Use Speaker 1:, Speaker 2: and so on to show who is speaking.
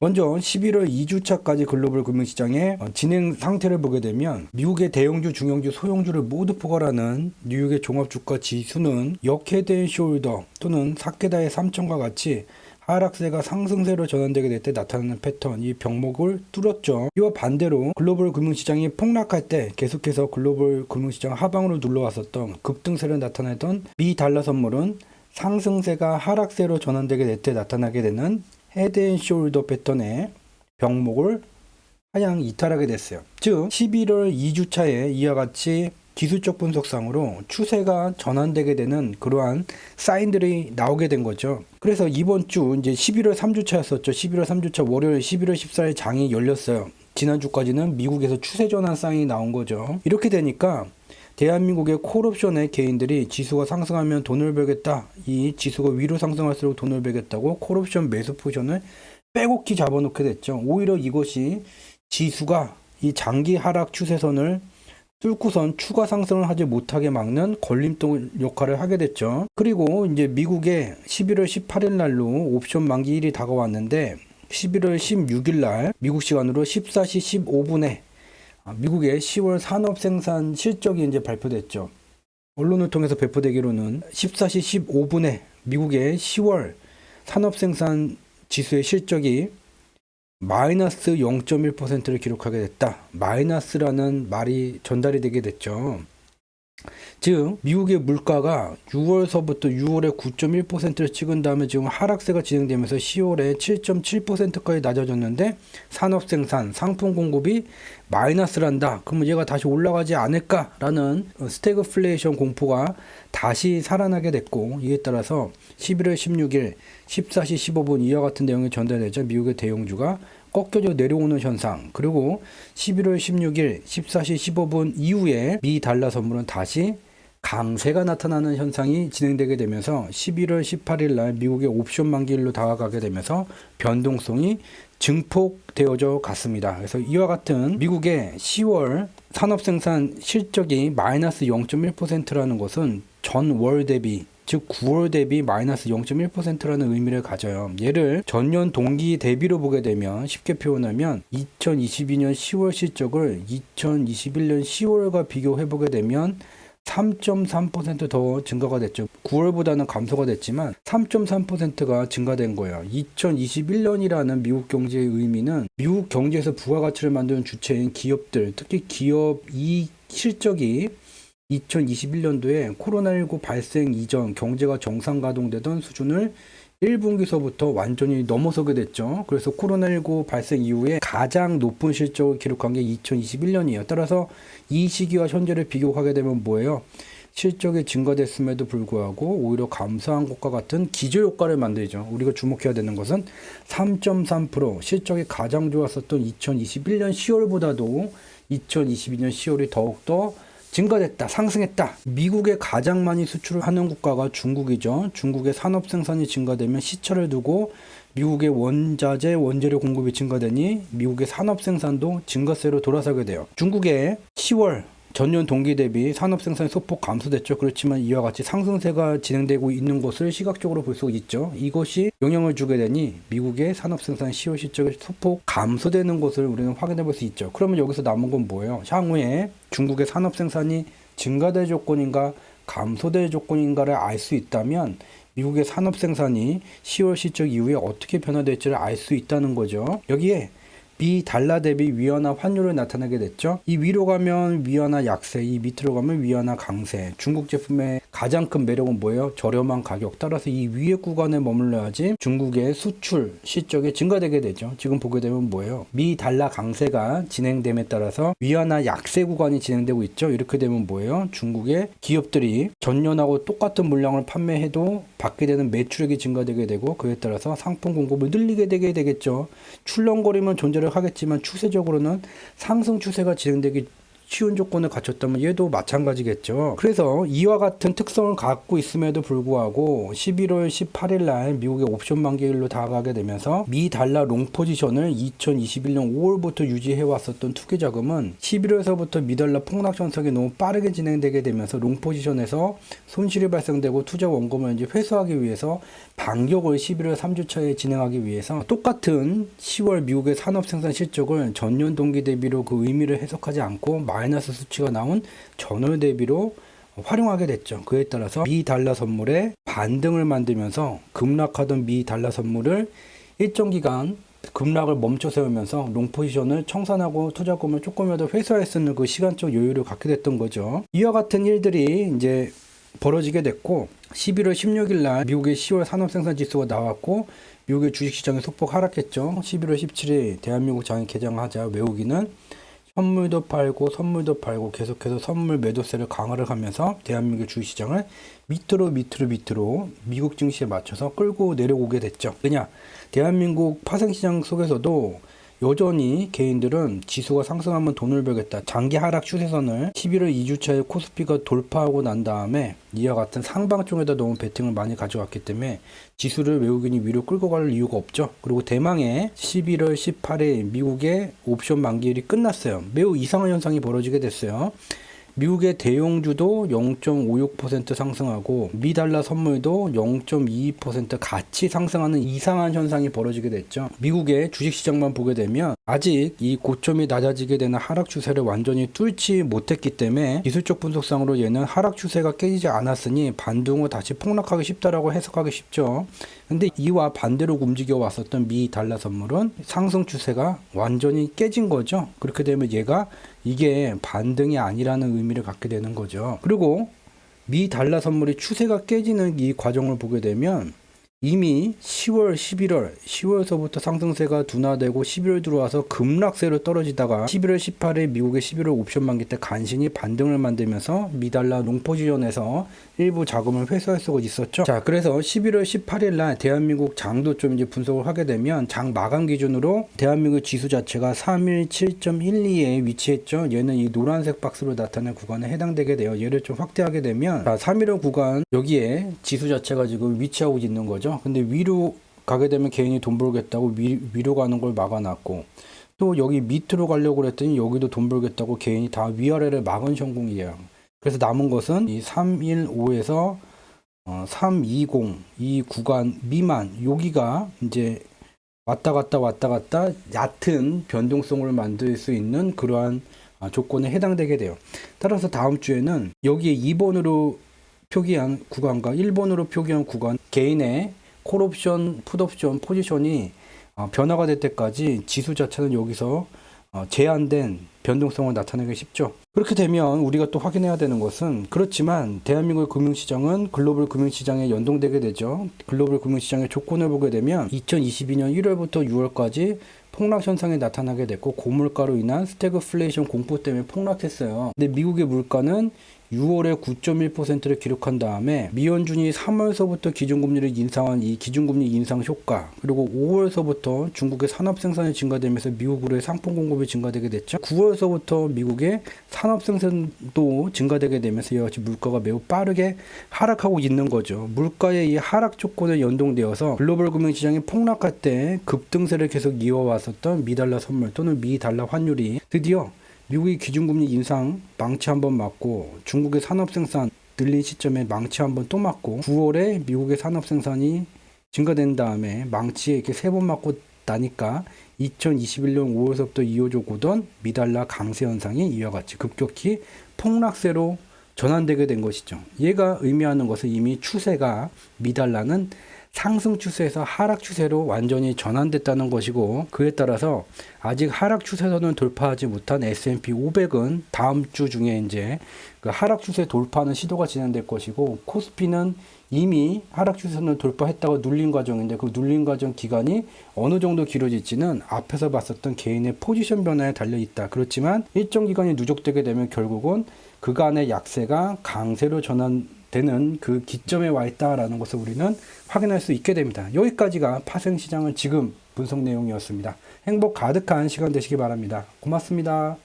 Speaker 1: 먼저 11월 2주차까지 글로벌 금융시장의 어, 진행 상태를 보게 되면 미국의 대형주, 중형주, 소형주를 모두 포괄하는 뉴욕의 종합주가 지수는 역헤드앤 숄더 또는 사케다의 3천과 같이 하락세가 상승세로 전환되게 될 때 나타나는 패턴, 이 병목을 뚫었죠. 이와 반대로 글로벌 금융시장이 폭락할 때 계속해서 글로벌 금융시장 하방으로 눌러왔었던 급등세를 나타내던 미 달러 선물은 상승세가 하락세로 전환되게 될 때 나타나게 되는 헤드앤숄더 패턴의 병목을 하향 이탈하게 됐어요. 즉 11월 2주차에 이와 같이 기술적 분석상으로 추세가 전환되게 되는 그러한 사인들이 나오게 된 거죠. 그래서 이번 주 이제 11월 3주차였었죠. 11월 3주차 월요일 11월 14일 장이 열렸어요. 지난주까지는 미국에서 추세 전환 사인이 나온 거죠. 이렇게 되니까 대한민국의 콜옵션의 개인들이 지수가 상승하면 돈을 벌겠다. 이 지수가 위로 상승할수록 돈을 벌겠다고 콜옵션 매수 포션을 빼곡히 잡아놓게 됐죠. 오히려 이것이 지수가 이 장기 하락 추세선을 뚫고선 추가 상승을 하지 못하게 막는 걸림돌 역할을 하게 됐죠. 그리고 이제 미국의 11월 18일 날로 옵션 만기 일이 다가왔는데 11월 16일 날 미국 시간으로 14시 15분에 아, 미국의 10월 산업 생산 실적이 이제 발표됐죠. 언론을 통해서 배포되기로는 14시 15분에 미국의 10월 산업 생산 지수의 실적이 마이너스 0.1%를 기록하게 됐다. 마이너스라는 말이 전달이 되게 됐죠. 즉 미국의 물가가 6월서부터 6월에 9.1%를 찍은 다음에 지금 하락세가 진행되면서 10월에 7.7%까지 낮아졌는데 산업 생산, 상품 공급이 마이너스란다. 그러면 얘가 다시 올라가지 않을까라는 스태그플레이션 공포가 다시 살아나게 됐고 이에 따라서 11월 16일 14시 15분 이와 같은 내용이 전달되자 미국의 대형주가 꺾여져 내려오는 현상 그리고 11월 16일 14시 15분 이후에 미 달러 선물은 다시 강세가 나타나는 현상이 진행되게 되면서 11월 18일 날 미국의 옵션 만기일로 다가가게 되면서 변동성이 증폭되어져 갔습니다. 그래서 이와 같은 미국의 10월 산업 생산 실적이 마이너스 0.1%라는 것은 전월 대비 즉 9월 대비 마이너스 0.1%라는 의미를 가져요. 얘를 전년 동기 대비로 보게 되면 쉽게 표현하면 2022년 10월 실적을 2021년 10월과 비교해 보게 되면 3.3%더 증가가 됐죠. 9월보다는 감소가 됐지만 3.3%가 증가된 거예요. 2021년이라는 미국 경제의 의미는 미국 경제에서 부가가치를 만드는 주체인 기업들, 특히 기업 이익 실적이 2021년도에 코로나19 발생 이전 경제가 정상 가동되던 수준을 1분기서부터 완전히 넘어서게 됐죠. 그래서 코로나19 발생 이후에 가장 높은 실적을 기록한 게 2021년이에요. 따라서 이 시기와 현재를 비교하게 되면 뭐예요? 실적이 증가됐음에도 불구하고 오히려 감소한 것과 같은 기저 효과를 만들죠. 우리가 주목해야 되는 것은 3.3% 실적이 가장 좋았었던 2021년 10월보다도 2022년 10월이 더욱더 증가됐다, 상승했다. 미국에 가장 많이 수출을 하는 국가가 중국이죠. 중국의 산업 생산이 증가되면 시차를 두고 미국의 원자재, 원재료 공급이 증가되니 미국의 산업 생산도 증가세로 돌아서게 돼요. 중국의 10월 전년 동기 대비 산업 생산이 소폭 감소됐죠. 그렇지만 이와 같이 상승세가 진행되고 있는 것을 시각적으로 볼 수 있죠. 이것이 영향을 주게 되니 미국의 산업 생산 10월 실적이 소폭 감소되는 것을 우리는 확인해 볼 수 있죠. 그러면 여기서 남은 건 뭐예요? 향후에 중국의 산업 생산이 증가될 조건인가 감소될 조건인가를 알 수 있다면 미국의 산업 생산이 10월 실적 이후에 어떻게 변화될지를 알 수 있다는 거죠. 여기에 미 달러 대비 위안화 환율을 나타내게 됐죠. 이 위로 가면 위안화 약세, 이 밑으로 가면 위안화 강세. 중국 제품의 가장 큰 매력은 뭐예요? 저렴한 가격. 따라서 이 위에 구간에 머물러야지 중국의 수출 실적이 증가되게 되죠. 지금 보게 되면 뭐예요? 미 달러 강세가 진행됨에 따라서 위안화 약세 구간이 진행되고 있죠. 이렇게 되면 뭐예요? 중국의 기업들이 전년하고 똑같은 물량을 판매해도 받게 되는 매출액이 증가되게 되고 그에 따라서 상품 공급을 늘리게 되게 되겠죠. 출렁거림은 존재를 하겠지만 추세적으로는 상승 추세가 진행되기 쉬운 조건을 갖췄다면 얘도 마찬가지겠죠. 그래서 이와 같은 특성을 갖고 있음에도 불구하고 11월 18일 날 미국의 옵션 만기일로 다가가게 되면서 미 달러 롱 포지션을 2021년 5월부터 유지해 왔었던 투기 자금은 11월서부터 미 달러 폭락 전석이 너무 빠르게 진행되게 되면서 롱 포지션에서 손실이 발생되고 투자 원금을 이제 회수하기 위해서 반격을 11월 3주차에 진행하기 위해서 똑같은 10월 미국의 산업 생산 실적을 전년 동기 대비로 그 의미를 해석하지 않고 마이너스 수치가 나온 전월 대비로 활용하게 됐죠. 그에 따라서 미 달러 선물에 반등을 만들면서 급락하던 미 달러 선물을 일정 기간 급락을 멈춰 세우면서 롱 포지션을 청산하고 투자금을 조금이라도 회수할 수 있는 그 시간적 여유를 갖게 됐던 거죠. 이와 같은 일들이 이제 벌어지게 됐고 11월 16일 날 미국의 10월 산업 생산 지수가 나왔고 미국의 주식 시장이 소폭 하락했죠. 11월 17일 대한민국 장이 개장하자 외우기는 선물도 팔고 선물도 팔고 계속해서 선물 매도세를 강화를 하면서 대한민국 주식시장을 밑으로 밑으로 밑으로 미국 증시에 맞춰서 끌고 내려오게 됐죠. 왜냐? 대한민국 파생시장 속에서도 여전히 개인들은 지수가 상승하면 돈을 벌겠다. 장기 하락 추세선을 11월 2주차에 코스피가 돌파하고 난 다음에 이와 같은 상방 쪽에다 너무 베팅을 많이 가져왔기 때문에 지수를 외국인이 위로 끌고 갈 이유가 없죠. 그리고 대망의 11월 18일 미국의 옵션 만기일이 끝났어요. 매우 이상한 현상이 벌어지게 됐어요. 미국의 대용주도 0.56% 상승하고 미달러 선물도 0.22% 같이 상승하는 이상한 현상이 벌어지게 됐죠. 미국의 주식시장만 보게 되면 아직 이 고점이 낮아지게 되는 하락 추세를 완전히 뚫지 못했기 때문에 기술적 분석상으로 얘는 하락 추세가 깨지지 않았으니 반등 후 다시 폭락하기 쉽다라고 해석하기 쉽죠. 근데 이와 반대로 움직여 왔었던 미 달러 선물은 상승 추세가 완전히 깨진 거죠. 그렇게 되면 얘가 이게 반등이 아니라는 의미를 갖게 되는 거죠. 그리고 미 달러 선물이 추세가 깨지는 이 과정을 보게 되면 이미 10월, 11월, 10월서부터 상승세가 둔화되고 11월 들어와서 급락세로 떨어지다가 11월 18일 미국의 11월 옵션 만기 때 간신히 반등을 만들면서 미달러 롱포지션에서 일부 자금을 회수할 수가 있었죠. 자, 그래서 11월 18일 날 대한민국 장도 좀 이제 분석을 하게 되면 장 마감 기준으로 대한민국 지수 자체가 317.12에 위치했죠. 얘는 이 노란색 박스로 나타낸 구간에 해당되게 돼요. 얘를 좀 확대하게 되면 자, 315 구간 여기에 지수 자체가 지금 위치하고 있는 거죠. 근데 위로 가게 되면 개인이 돈 벌겠다고 위, 위로 가는 걸 막아놨고 또 여기 밑으로 가려고 그랬더니 여기도 돈 벌겠다고 개인이 다 위아래를 막은 현공이에요. 그래서 남은 것은 이 315에서 어, 320 이 구간 미만 여기가 이제 왔다 갔다 왔다 갔다 얕은 변동성을 만들 수 있는 그러한 아, 조건에 해당되게 돼요. 따라서 다음 주에는 여기에 2번으로 표기한 구간과 1번으로 표기한 구간 개인의 콜옵션, 풋옵션 포지션이 어, 변화가 될 때까지 지수 자체는 여기서 어, 제한된 변동성을 나타내기 쉽죠. 그렇게 되면 우리가 또 확인해야 되는 것은 그렇지만 대한민국 금융시장은 글로벌 금융시장에 연동되게 되죠. 글로벌 금융시장의 조건을 보게 되면 2022년 1월부터 6월까지 폭락 현상이 나타나게 됐고 고물가로 인한 스태그플레이션 공포 때문에 폭락했어요. 근데 미국의 물가는 6월에 9.1%를 기록한 다음에 미연준이 3월서부터 기준금리를 인상한 이 기준금리 인상 효과 그리고 5월서부터 중국의 산업 생산이 증가되면서 미국으로의 상품 공급이 증가되게 됐죠. 9월서부터 미국의 산업 생산도 증가되게 되면서 이와 같이 물가가 매우 빠르게 하락하고 있는 거죠. 물가의 이 하락 조건에 연동되어서 글로벌 금융시장이 폭락할 때 급등세를 계속 이어왔었던 미달러 선물 또는 미달러 환율이 드디어 미국의 기준금리 인상 망치 한번 맞고 중국의 산업 생산 늘린 시점에 망치 한번 또 맞고 9월에 미국의 산업 생산이 증가된 다음에 망치에 이렇게 세 번 맞고 나니까 2021년 5월서부터 이어져 오던 미달러 강세 현상이 이와 같이 급격히 폭락세로 전환되게 된 것이죠. 얘가 의미하는 것은 이미 추세가 미달러는 상승 추세에서 하락 추세로 완전히 전환됐다는 것이고 그에 따라서 아직 하락 추세선을 돌파하지 못한 S&P 500은 다음 주 중에 이제 그 하락 추세 돌파하는 시도가 진행될 것이고 코스피는 이미 하락 추세선을 돌파했다고 눌린 과정인데 그 눌린 과정 기간이 어느 정도 길어질지는 앞에서 봤었던 개인의 포지션 변화에 달려 있다. 그렇지만 일정 기간이 누적되게 되면 결국은 그간의 약세가 강세로 전환 되는 그 기점에 와 있다라는 것을 우리는 확인할 수 있게 됩니다. 여기까지가 파생시장은 지금 분석 내용이었습니다. 행복 가득한 시간 되시기 바랍니다. 고맙습니다.